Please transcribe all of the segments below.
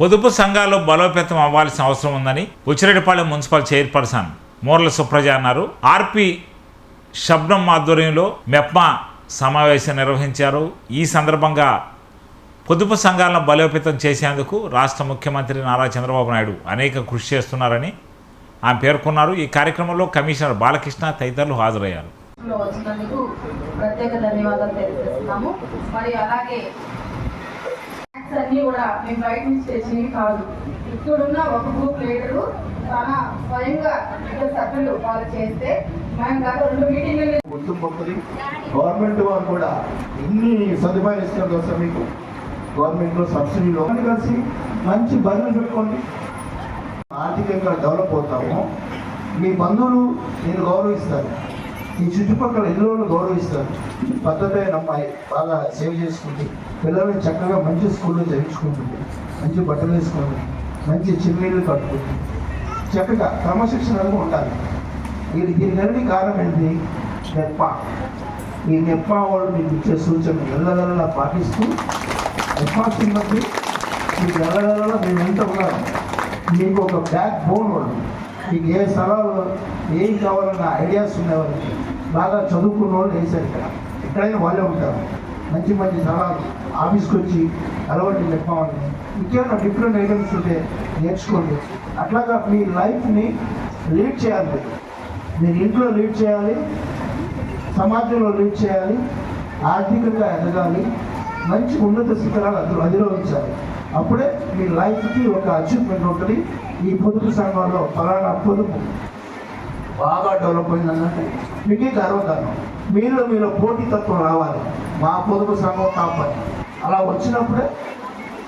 పొదుపు సంఘాలు బలోపేతం అవ్వాల్సిన అవసరం ఉందని ఉచ్చిరెడ్డిపాళెం మున్సిపల్ చైర్పర్సన్ మోర్ల సుప్రజ అన్నారు. ఆర్పి శబ్నం ఆధ్వర్యంలో మెప్మా సమావేశం నిర్వహించారు. ఈ సందర్భంగా పొదుపు సంఘాలను బలోపేతం చేసేందుకు రాష్ట్ర ముఖ్యమంత్రి నారా చంద్రబాబు నాయుడు అనేక కృషి చేస్తున్నారని ఆమె పేర్కొన్నారు. ఈ కార్యక్రమంలో కమిషనర్ బాలకృష్ణ తదితరులు హాజరయ్యారు. వచ్చినందుకు ప్రత్యేక ధన్యవాదాలు తెలియజేస్తున్నాము. మరి అలాగే స్నాక్స్ అన్ని కూడా మేము బయట నుంచి తెచ్చినవి కాదు. ఇక్కడున్న ఒక గ్రూప్ లీడరు తన స్వయంగా ఇద్దరు సభ్యులు వాళ్ళు చేస్తే మేము గత రెండు మీటింగ్లు గుర్తింపుంది గవర్నమెంట్ వారు కూడా ఎన్ని సదుపాయాలు ఇస్తారు కదా మీకు? గవర్నమెంట్లో సబ్సిడీలో కలిసి మంచి బదులు పెట్టుకోండి. ఆర్థికంగా డెవలప్ అవుతాము. మీ బంధువులు నేను గౌరవిస్తాను. ఈ చుట్టుపక్కల ఇల్లు గౌరవిస్తారు. పద్ధతి అమ్మాయి బాగా సేవ్ చేసుకుంది పిల్లల్ని చక్కగా మంచి స్కూల్లో చదివించుకుంటుంది. మంచి బట్టలు వేసుకుంటుంది. మంచి చిన్నీళ్ళు కట్టుకుంటుంది. చక్కగా క్రమశిక్షణగా ఉండాలి. ఇది దీనికి కారణం ఏంటి? నెప్ప. ఈ నెప్ప వాళ్ళు మీకు ఇచ్చే సూచన ఎల్లగల్లా పాటిస్తూ నెప్ప కిందకి మీకు ఎల్లగల్లా మేము ఎంత ఉన్నాం మీకు ఒక బ్యాక్ బోన్ వాళ్ళు మీకు ఏ స్థలాలు ఏం కావాలన్న ఐడియాస్ ఉండేవాళ్ళకి బాగా చదువుకున్న వాళ్ళు వేసారు ఇక్కడ. ఎక్కడైనా వాళ్ళే ఉంటారు. మంచి మంచి స్థలాలు ఆఫీస్కి వచ్చి అలవాటు చెప్పాలని ఇంకేమైనా డిఫరెంట్ ఐటమ్స్ ఉంటే నేర్చుకోండి. అట్లాగా మీ లైఫ్ని లీడ్ చేయాలి. మీరు. ఇంట్లో లీడ్ చేయాలి. సమాజంలో లీడ్ చేయాలి. ఆర్థికంగా ఎదగాలి. మంచి ఉన్నత శిఖరాలు అందులో అధిరోహించాలి. అప్పుడే మీ లైఫ్కి ఒక అచీవ్మెంట్ ఉంటుంది. ఈ పొదుపు సంఘంలో ఫలానా పొదుపు. బాగా డెవలప్ అయిందన్నట్టు. మీకే గర్వకారణం మీలో మీలో పోటీతత్వం రావాలి. మా పొదుపు సంఘం కాపాలి అలా వచ్చినప్పుడే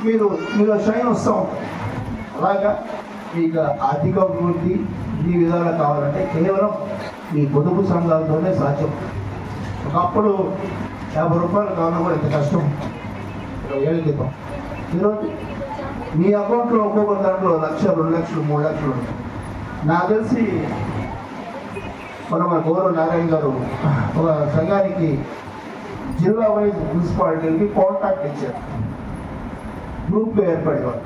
మీరు మీలో షైన్ వస్తూ. ఉంటుంది అలాగా? మీకు ఆర్థిక అభివృద్ధి ఈ విధాలు కావాలంటే కేవలం మీ పొదుపు సంఘాలతోనే సాధ్యం. ఒకప్పుడు యాభై రూపాయలు కావడం కూడా ఇంత కష్టం. ఏళ్ళ క్రితం. ఈరోజు మీ అకౌంట్లో ఒక్కొక్క దాంట్లో లక్ష రెండు లక్షలు మూడు లక్షలు ఉంటాయి నాకు తెలిసి మన మన గౌరవ నారాయణ గారు ఒక సంఘానికి జిల్లా వైజ్ మున్సిపాలిటీకి కాంటాక్ట్ ఇచ్చారు. గ్రూప్ ఏర్పడేవారు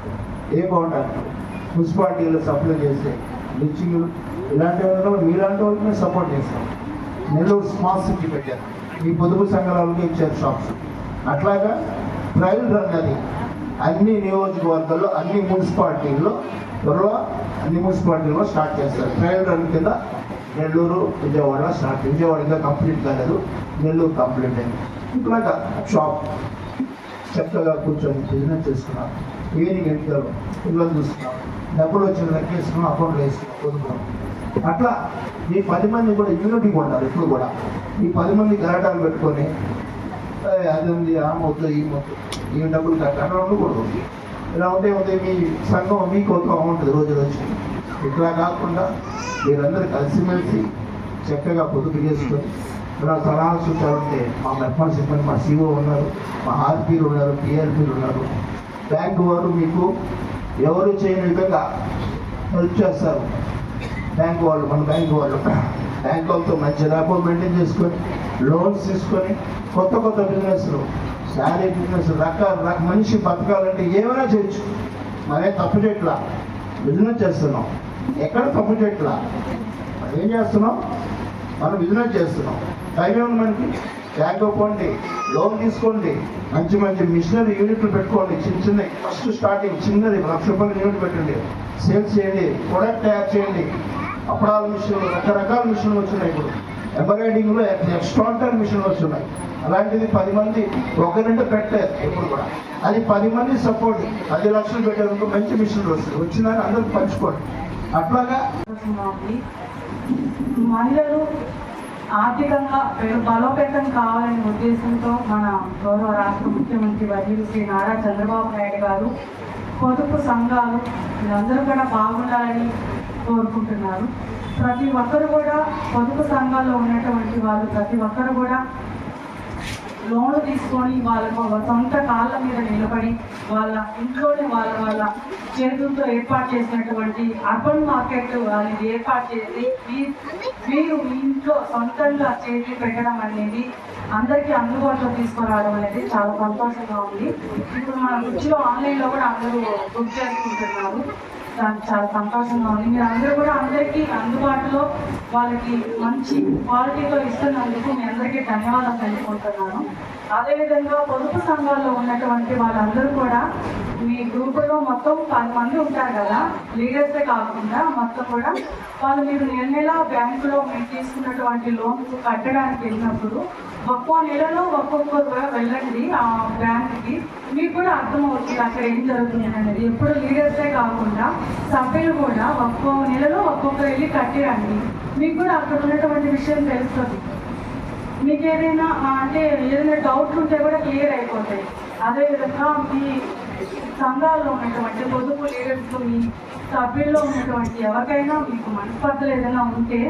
ఏ కాంటాక్ట్ మున్సిపాలిటీలో సప్లై చేసే లిచ్చింగ్ ఇలాంటి వాళ్ళు మీలాంటి వాళ్ళకి మేము సపోర్ట్ చేస్తాం. నెల్లూరు స్మార్ట్ సిటీ పెట్టారు. ఈ పొదుపు సంఘాలకి ఇచ్చారు షాప్స్ అట్లాగా ట్రయల్ రన్ అది. అన్ని నియోజకవర్గాల్లో అన్ని మున్సిపాలిటీల్లో త్వరలో అన్ని మున్సిపాలిటీల్లో స్టార్ట్ చేస్తారు. ట్రయల్ రన్ కింద నెల్లూరు విజయవాడ స్టార్ట్ విజయవాడ ఇంకా కంప్లీట్ కాలేదు. నెల్లూరు కంప్లీట్ అయింది. ఇట్లాగా షాప్ చక్కగా కూర్చొని బిజినెస్ చేసుకున్నాం ఈవినింగ్ వెళ్తారు పిల్లలు చూస్తున్నాం డబ్బులు వచ్చిన లెక్కేసుకున్నాం అకౌంట్లో వేసుకున్నాం పొదుపులో అట్లా ఈ పది మంది కూడా యూనిటీగా ఉండాలి ఇప్పుడు కూడా. ఈ పది మంది గలాటాలు పెట్టుకొని అది ఉంది ఆ మొద్దు ఈ మొత్తం ఈ డబ్బులు కట్ట అట్లా ఉండకూడదు ఇలా ఉంటే ఉంటే మీ సంఘం మీకు ఒక ఉంటుంది రోజు రోజు ఇట్లా కాకుండా మీరందరూ కలిసిమెలిసి చక్కగా పొదుపు చేసుకొని ఇలా సలహాలు సూచాలు మా మెప్పన్ సిబ్బంది మా సిఓ ఉన్నారు మా ఆర్పీలు ఉన్నారు టీఆర్పీలు ఉన్నారు. బ్యాంకు వారు మీకు ఎవరు చేయని విధంగా హెల్ప్ చేస్తారు. బ్యాంక్ వాళ్ళు మన బ్యాంక్ వాళ్ళు. బ్యాంక్ వాళ్ళతో మంచి ర్యాపో మెయింటైన్ చేసుకొని లోన్స్ తీసుకొని కొత్త కొత్త బిజినెస్లు శారీ బిజినెస్ రకాల మనిషి బతకాలంటే ఏమైనా చేయొచ్చు. మరే తప్పు బిజినెస్ చేస్తున్నాం. ఎక్కడ తప్పు చెట్ల మనం ఏం చేస్తున్నాం? మనం బిజినెస్ చేస్తున్నాం. టైం ఏముంది మనకి? బ్యాంక్ పోండి లోన్ తీసుకోండి మంచి మంచి మిషనరీ యూనిట్లు పెట్టుకోండి చిన్న చిన్న ఫస్ట్ స్టార్టింగ్ చిన్నది లక్ష రూపాయల యూనిట్ పెట్టండి. సేల్స్ చేయండి ప్రొడక్ట్ తయారు చేయండి. అప్పడాల మిషన్లు రకరకాల మిషన్లు వచ్చినాయి ఇప్పుడు. ఎంబ్రాయిడింగ్లో ఎక్స్ట్రాంటర్ మిషన్లు వచ్చినాయి. అలాంటిది పది మంది ఒకరింటి పెట్టారు ఇప్పుడు కూడా. అది పది మంది సపోర్ట్ పది లక్షలు పెట్టేందుకు మంచి మిషన్లు వస్తాయి వచ్చిందని అందరికి పంచుకోండి. అట్లాగా మహిళలు ఆర్థికంగా బలోపేతం కావాలనే ఉద్దేశంతో మన గౌరవ రాష్ట్ర ముఖ్యమంత్రి వర్యులు శ్రీ నారా చంద్రబాబు నాయుడు గారు పొదుపు సంఘాలు వీళ్ళందరూ కూడా బాగుండాలని కోరుకుంటున్నారు. ప్రతి ఒక్కరు కూడా పొదుపు సంఘాల్లో ఉన్నటువంటి వాళ్ళు ప్రతి ఒక్కరు కూడా లోన్లు తీసుకొని వాళ్ళ వాళ్ళ సొంత కాళ్ళ మీద నిలబడి వాళ్ళ ఇంట్లోనే వాళ్ళ వాళ్ళ చేతులతో ఏర్పాటు చేసినటువంటి అర్బన్ మార్కెట్ అనేది ఏర్పాటు చేసి మీరు మీ ఇంట్లో సొంతంగా చేతి పెట్టడం అనేది అందరికీ అందుబాటులో తీసుకురావడం అనేది చాలా సంతోషంగా ఉంది. ఇప్పుడు మన రుచిలో ఆన్లైన్లో కూడా అందరూ బుక్ చేసుకుంటున్నారు. దానికి చాలా సంతోషంగా ఉంది. మీరు అందరూ కూడా అందరికీ అందుబాటులో వాళ్ళకి మంచి క్వాలిటీతో ఇస్తున్నందుకు మీ అందరికీ ధన్యవాదాలు తెలుపుకుంటున్నాను. అదేవిధంగా పొదుపు సంఘాల్లో ఉన్నటువంటి వాళ్ళందరూ కూడా మీ గ్రూపులో మొత్తం పది మంది ఉంటారు కదా లీడర్సే కాకుండా మొత్తం కూడా వాళ్ళు మీరు నెల నెల బ్యాంకులో మీరు తీసుకున్నటువంటి లోన్స్ కట్టడానికి వెళ్ళినప్పుడు ఒక్కో నెలలో ఒక్కొక్క వెళ్ళండి ఆ బ్యాంక్కి మీకు కూడా అర్థమవుతుంది అక్కడ ఏం జరుగుతుంది అనేది. ఎప్పుడు లీడర్సే కాకుండా సభ్యులు కూడా ఒక్కో నెలలో ఒక్కొక్క వెళ్ళి కట్టేయండి. మీకు కూడా అక్కడ ఉన్నటువంటి విషయం తెలుస్తుంది. మీకు ఏదైనా అంటే ఏదైనా డౌట్లు ఉంటే కూడా క్లియర్ అయిపోతాయి. అదేవిధంగా మీ సంఘాల్లో ఉన్నటువంటి పొదుపు లీడర్స్ మీ సభ్యుల్లో ఉన్నటువంటి ఎవరికైనా మీకు మనస్పర్ధలు ఏదైనా ఉంటే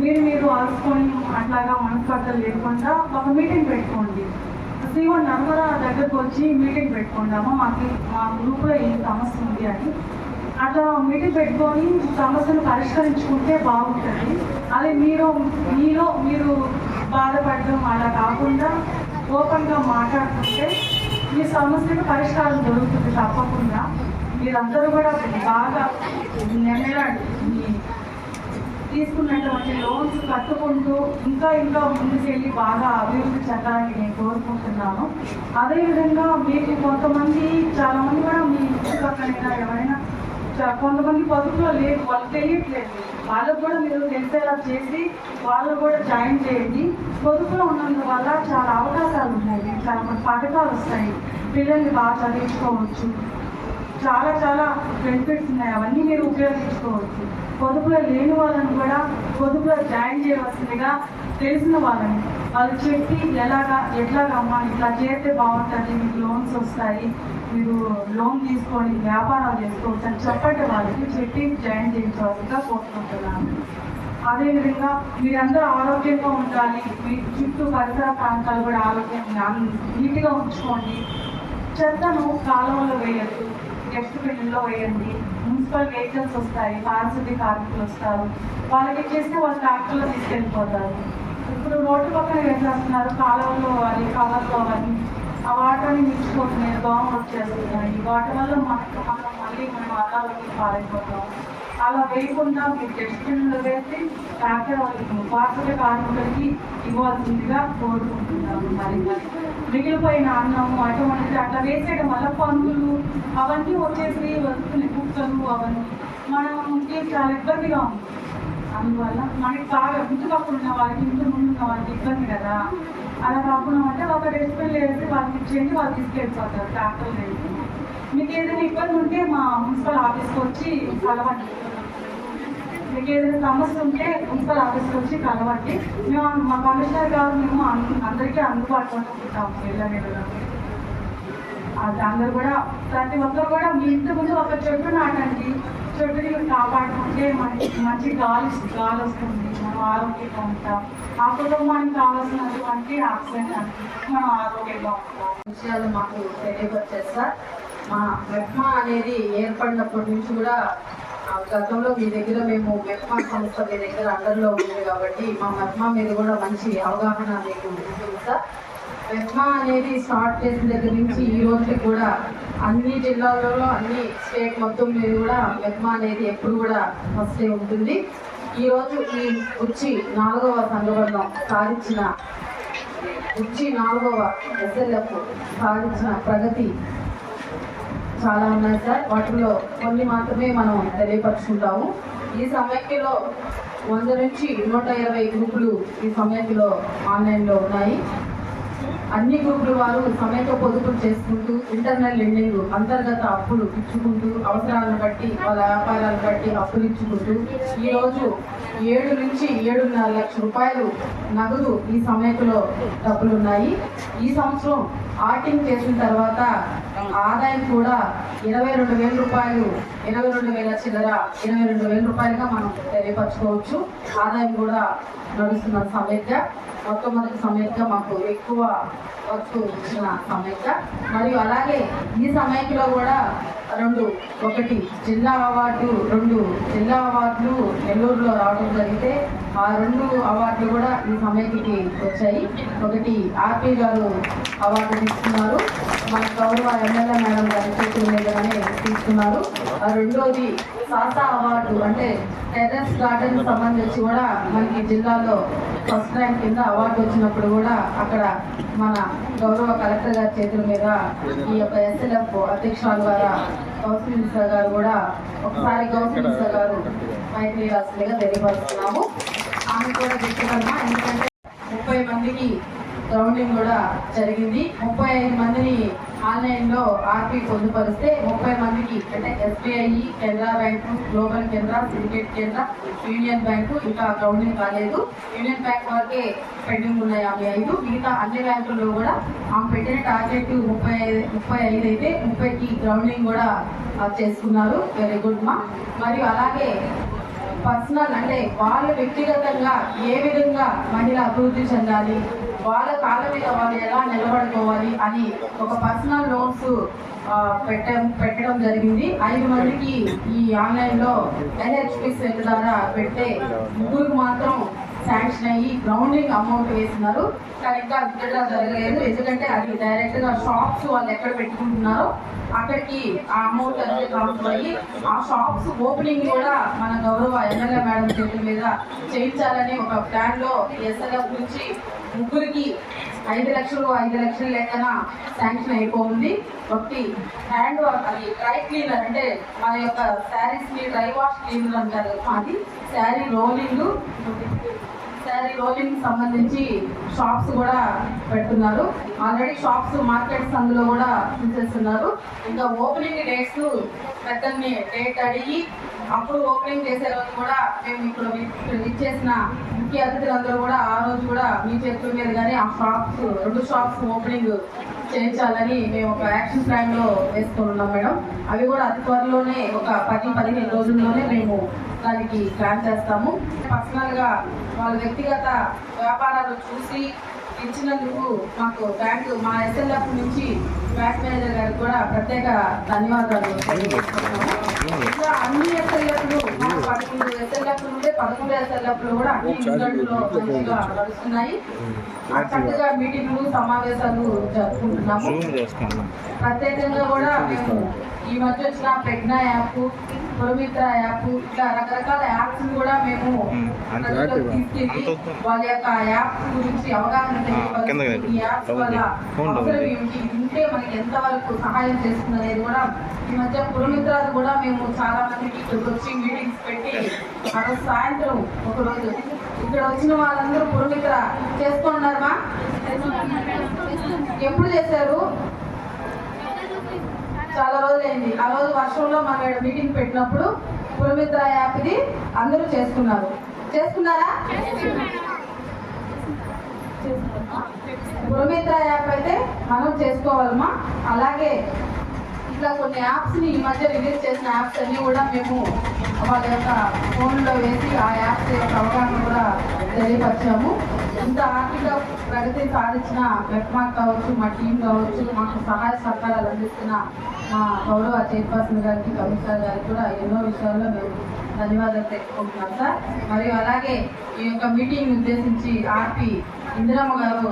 మీరు మీరు ఆడుకొని అట్లాగా మనస్పర్ధలు లేకుండా ఒక మీటింగ్ పెట్టుకోండి. సీఓ నర్మద దగ్గరకు వచ్చి మీటింగ్ పెట్టుకుందామా మాకు మా గ్రూప్లో ఈ సమస్య ఉంది అని. అట్లా మీటింగ్ పెట్టుకొని సమస్యను పరిష్కరించుకుంటే బాగుంటుంది. అదే మీరు మీలో మీరు బాధపడడం అలా కాకుండా ఓపెన్గా మాట్లాడుతుంటే మీ సమస్యకు పరిష్కారం దొరుకుతుంది తప్పకుండా. మీరందరూ కూడా బాగా నెమ్మలాడి తీసుకున్నటువంటి లోన్స్ కట్టుకుంటూ ఇంకా ఇంకా ముందుకెళ్ళి బాగా అభివృద్ధి చెందాలని నేను కోరుకుంటున్నాను. అదేవిధంగా మీకు కొంతమంది చాలా మంది కూడా మీ ఇంటి పక్కన ఎవరైనా కొంతమంది పొదుపులో లేదు వాళ్ళు తెలియట్లేదు. వాళ్ళకు కూడా మీరు తెలిసేలా చేసి వాళ్ళు కూడా జాయిన్ చేయండి. పొదుపులో ఉన్నందు వల్ల చాలా అవకాశాలు ఉన్నాయి. చాలా మంది పథకాలు వస్తాయి. పిల్లల్ని బాగా చదివించుకోవచ్చు. చాలా చాలా బెనిఫిట్స్ ఉన్నాయి. అవన్నీ మీరు ఉపయోగించుకోవచ్చు. పొదుపులో లేని వాళ్ళని కూడా పొదుపులో జాయిన్ చేయవలసిందిగా తెలిసిన వాళ్ళని వాళ్ళు చెప్పి ఎలాగా ఎట్లాగమ్మా ఇట్లా చేస్తే బాగుంటుంది మీకు లోన్స్ వస్తాయి మీరు లోన్ తీసుకొని వ్యాపారాలు చేసుకోవచ్చు అని చెప్పండి వారికి చెప్పి జాయిన్ చేయించవలసిందిగా కోరుకుంటున్నాను. అదేవిధంగా మీరందరూ ఆరోగ్యంగా ఉండాలి మీ చుట్టూ పరిసర ప్రాంతాలు కూడా ఆరోగ్యంగా నీట్గా ఉంచుకోండి. చెత్తను కాలువలో వేయద్దు డస్ట్బిన్లో వేయండి. మున్సిపల్ వెహికల్స్ వస్తాయి పారిశుద్ధ్య కార్మికులు వస్తారు. వాళ్ళకి చేస్తే వాళ్ళు ట్రాక్టర్లో తీసుకెళ్ళిపోతారు. ఇప్పుడు రోడ్డు పక్కన వేసేస్తున్నారు కాలువలో అని కవర్లో అని ఆ వాటర్ని మించుకుంటున్నాయి దోమలు వచ్చేస్తున్నాయి వాటి వల్ల మనకు మనం మళ్ళీ మనం అలాగే పాలైపోతాం అలా వేయకుండా మీరు డస్ట్బిన్లో వేసి ట్రాక్టర్ వాళ్ళకి పారిశుద్ధ్య కార్మికులకి ఇవ్వాల్సిందిగా కోరుకుంటున్నాము మరి మరి మిగిలిపోయిన అన్నము అటువంటి అట్లా వేసేయడం వల్ల పందులు అవన్నీ వచ్చేసి వస్తుంది కుక్కలు అవన్నీ మనకి చాలా ఇబ్బందిగా ఉంది. అందువల్ల మనకి బాగా ఇంటి పక్కన ఉన్న వాళ్ళకి ఇంటి ముందు ఉన్న వాళ్ళకి ఇబ్బంది కదా. అలా కాకుండా అంటే ఒక డస్ట్బిన్ వేసి వాళ్ళకి ఇచ్చేయండి వాళ్ళు తీసుకెళ్ళిపోతారు ట్రాక్టర్ వేసి మీకు ఏదైనా ఇబ్బంది ఉంటే మా మున్సిపల్ ఆఫీస్కి వచ్చి కలవండి. మీకు ఏదైనా సమస్య ఉంటే మున్సిపల్ ఆఫీస్కి వచ్చి కలవండి. మేము మా కమిషనర్ గారు మేము అందరికీ అందుబాటులో ఉంటాము వెళ్ళలేదు అది అందరూ కూడా ప్రతి ఒక్కరు కూడా మీ ఇంటి ముందు ఒక చెట్టు నాటండి. చెట్టుని కాపాడుకుంటే మనకి మంచి గాలి గాలి వస్తుంది. మనం ఆరోగ్యంగా ఉంటాం. ఆ కుటుంబానికి కావాల్సినటువంటి ఆక్సిజన్ మనం ఆరోగ్యంగా ఉంటాం. విషయాలు మాకు తెలియపరిచారు సార్. మా మెప్మా అనేది ఏర్పడినప్పటి నుంచి కూడా ఆ, గతంలో మీ దగ్గర మేము మెప్మా సంస్థ మీ దగ్గర అండర్లో ఉంది కాబట్టి మా మెప్మా మీద కూడా మంచి అవగాహన మీకు ఉంటుంది సార్. మెప్మా అనేది స్టార్ట్ చేసిన దగ్గర నుంచి ఈ రోజుకి కూడా అన్ని జిల్లాలలో అన్ని స్టేట్ మొత్తం మీద కూడా మెగ్మా అనేది ఎప్పుడు కూడా ఫస్టే ఉంటుంది. ఈ రోజు ఈ వచ్చి నాలుగవ సంఘబద్ధం సాధించిన వచ్చి నాలుగవ ఎస్ఎల్ఎఫ్ సాధించిన ప్రగతి చాలా ఉన్నాయి సార్. వాటిలో కొన్ని మాత్రమే మనం తెలియపరుచుకుంటాము. ఈ సమైక్యలో వంద నుంచి నూట ఇరవై గ్రూపులు ఈ సమైక్యలో ఆన్లైన్లో ఉన్నాయి. అన్ని గ్రూపుల వారు సమేత పొదుపులు చేసుకుంటూ ఇంటర్నల్ లెండింగ్ అంతర్గత అప్పులు ఇచ్చుకుంటూ అవసరాలను బట్టి వాళ్ళ వ్యాపారాలను బట్టి అప్పులు ఇచ్చుకుంటూ ఈరోజు ఏడు నుంచి ఏడున్నర లక్షల రూపాయలు నగదు ఈ సమైక్యలో డబ్బులు ఉన్నాయి ఈ సంవత్సరం ఆర్టింగ్ చేసిన తర్వాత ఆదాయం కూడా ఇరవై రెండు వేల రూపాయలు ఇరవై రెండు వేల చిల్లర ఇరవై రెండు వేల రూపాయలుగా మనం తెలియపరచుకోవచ్చు. ఆదాయం కూడా నడుస్తున్న సమయంగా మొట్టమొదటి సమయంగా మాకు ఎక్కువ వర్క్ ఇచ్చిన సమయంగా మరియు అలాగే ఈ సమయంలో కూడా రెండు ఒకటి జిల్లా అవార్డు రెండు జిల్లా అవార్డులు నెల్లూరులో రావడం జరిగితే ఆ రెండు అవార్డులు కూడా ఈ సమయానికి వచ్చాయి. ఒకటి ఆర్పీ గారు అవార్డు తీసుకున్నారు మన గౌరవ ఎమ్మెల్యే మేడం గారి చేతుల తీసుకున్నారు. రెండోది సాసా అవార్డు అంటే టెర్రస్ గార్డెన్ సంబంధించి కూడా మనకి జిల్లాలో ఫస్ట్ ర్యాంక్ కింద అవార్డు వచ్చినప్పుడు కూడా అక్కడ మన గౌరవ కలెక్టర్ గారి చేతుల మీద ఈ యొక్క ఎస్ఎల్ఎఫ్ అధ్యక్షురాలు ద్వారా గౌసీ మినిస్టర్ గారు కూడా ఒకసారి గౌసీ గారు మైత్రి రాష్ట్రంగా తెలియపరుస్తున్నాము. ఆమె కూడా వ్యక్తిగతంగా ఎందుకంటే ముప్పై మందికి గ్రౌండింగ్ కూడా జరిగింది. ముప్పై ఐదు మందిని ఆన్లైన్లో ఆర్పీ ఆర్పి పొందుపరిస్తే ముప్పై మందికి అంటే SBI Canara bank global Canara syndicate Canara union bank ఇంకా గ్రౌండింగ్ కాలేదు. యూనియన్ బ్యాంక్ వరకే పెండింగ్ ఉన్నాయి యాభై ఐదు. మిగతా అన్ని బ్యాంకుల్లో కూడా ఆమె పెట్టిన టార్గెట్ ముప్పై ముప్పై ఐదు అయితే ముప్పైకి గ్రౌండింగ్ కూడా చేసుకున్నారు వెరీ గుడ్ మా. మరియు అలాగే పర్సనల్ అంటే వాళ్ళు వ్యక్తిగతంగా ఏ విధంగా మహిళ అభివృద్ధి చెందాలి వాళ్ళ కాళ్ళ మీద వాళ్ళు ఎలా నిలబడుకోవాలి అని ఒక పర్సనల్ లోన్స్ పెట్టడం పెట్టడం జరిగింది. ఐదు మందికి ఈ ఆన్లైన్లో ఎన్హెచ్పి సెల్ ద్వారా పెట్టే ముగ్గురికి మాత్రం శాంక్షన్ అయ్యి గ్రౌండింగ్ అమౌంట్ వేస్తున్నారు. కానీ ఇంకా విత్డ్రా జరగలేదు. ఎందుకంటే అది డైరెక్ట్గా షాప్స్ వాళ్ళు ఎక్కడ పెట్టుకుంటున్నారో అక్కడికి ఆ అమౌంట్ అనేది ట్రాన్స్ఫర్ అయ్యి ఆ షాప్స్ ఓపెనింగ్ కూడా మన గౌరవ ఎమ్మెల్యే మేడం చేతుల మీద చేయించాలని ఒక ప్లాన్లో ఎస్ఎల్ఎఫ్ నుంచి ముగ్గురికి ఐదు లక్షలు ఐదు లక్షలు లెక్కన శాంక్షన్ అయిపోయింది ఒకటి హ్యాండ్ వాష్ అది డ్రై క్లీనర్ అంటే మన యొక్క శారీస్ని డ్రై వాష్ క్లీనర్ అంటారు. అది శారీ రోలింగ్. శారీ రోలింగ్ సంబంధించి షాప్స్ కూడా పెడుతున్నారు. ఆల్రెడీ షాప్స్ మార్కెట్స్ అందులో కూడా చేస్తున్నారు ఇంకా ఓపెనింగ్ డేట్స్ పెద్దల్ని డేట్ అడిగి అప్పుడు ఓపెనింగ్ చేసే రోజు కూడా మేము ఇప్పుడు ఇక్కడ ఇచ్చేసిన ముఖ్య అతిథులందరూ కూడా ఆ రోజు కూడా మీ చేతుల మీద కానీ ఆ షాప్స్ రెండు షాప్స్ ఓపెనింగ్ చేయించాలని మేము ఒక యాక్షన్ ప్లాన్లో వేసుకున్నాం మేడం. అవి కూడా అతి త్వరలోనే ఒక పది పదిహేను రోజుల్లోనే మేము దానికి ప్లాన్ చేస్తాము. పర్సనల్గా వాళ్ళ వ్యక్తిగత వ్యాపారాలు చూసి ఇచ్చినందుకు మాకు బ్యాంక్ మా ఎస్ఎల్ఎఫ్ నుంచి బ్యాంక్ మేనేజర్ గారికి కూడా ప్రత్యేక ధన్యవాదాలు తెలియజేస్తున్నాము. ఇంకా అన్ని ఎస్ఎల్ఎఫ్లు పదకొండు ఎస్ఎల్ఎఫ్ ఉంటే పదకొండు ఎస్ఎల్ఎఫ్లు కూడా అన్ని ఇంట్లో నడుస్తున్నాయి చక్కగా మీటింగ్లు సమావేశాలు జరుపుకుంటున్నాము ప్రత్యేకంగా కూడా మేము ఈ మధ్య వచ్చిన ప్రజ్ఞ యాప్ పురమిత్ర యాప్ ఇట్లా రకరకాల యాప్స్ కూడా మేము తీసుకెళ్ళి వాళ్ళ యొక్క యాప్ గురించి అవగాహన ఈ యాప్స్ వల్ల అవసరం ఏమిటి? ఇది ఉంటే మనకి ఎంత వరకు సహాయం చేస్తుంది అనేది కూడా ఈ మధ్య పురమిత్రాలు కూడా మేము చాలా మందికి ఇక్కడికి వచ్చి మీటింగ్స్ పెట్టి ఆ రోజు సాయంత్రం ఒక రోజు ఇక్కడ వచ్చిన వాళ్ళందరూ పురమిత్ర. చేసుకున్నారమ్మా ఎప్పుడు చేశారు? చాలా రోజులైంది. ఆ రోజు వర్షంలో మన మీటింగ్ పెట్టినప్పుడు పురమిత్ర యాప్ది అందరూ చేసుకున్నారు. చేసుకున్నారా? పురమిత్ర యాప్ అయితే మనం చేసుకోవాలమ్మా. అలాగే ఇట్లా కొన్ని యాప్స్ని ఈ మధ్య రిలీజ్ చేసిన యాప్స్ అన్ని కూడా మేము వాళ్ళ యొక్క ఫోన్లో వేసి ఆ యాప్స్ యొక్క అవగాహన కూడా తెలియపరిచాము. ఇంత ఆర్థిక ప్రగతి సాధించిన వెట్మార్క్ కావచ్చు మా టీం కావచ్చు మాకు సహాయ సహకారాలు అందిస్తున్న మా గౌరవ చైర్పర్సన్ గారికి కమిషనర్ గారికి కూడా ఎన్నో విషయాల్లో మేము ధన్యవాదాలు తెలుసుకుంటున్నాం సార్. మరియు అలాగే ఈ యొక్క మీటింగ్ ఉద్దేశించి ఆర్పి ఇందిరమ్మ గారు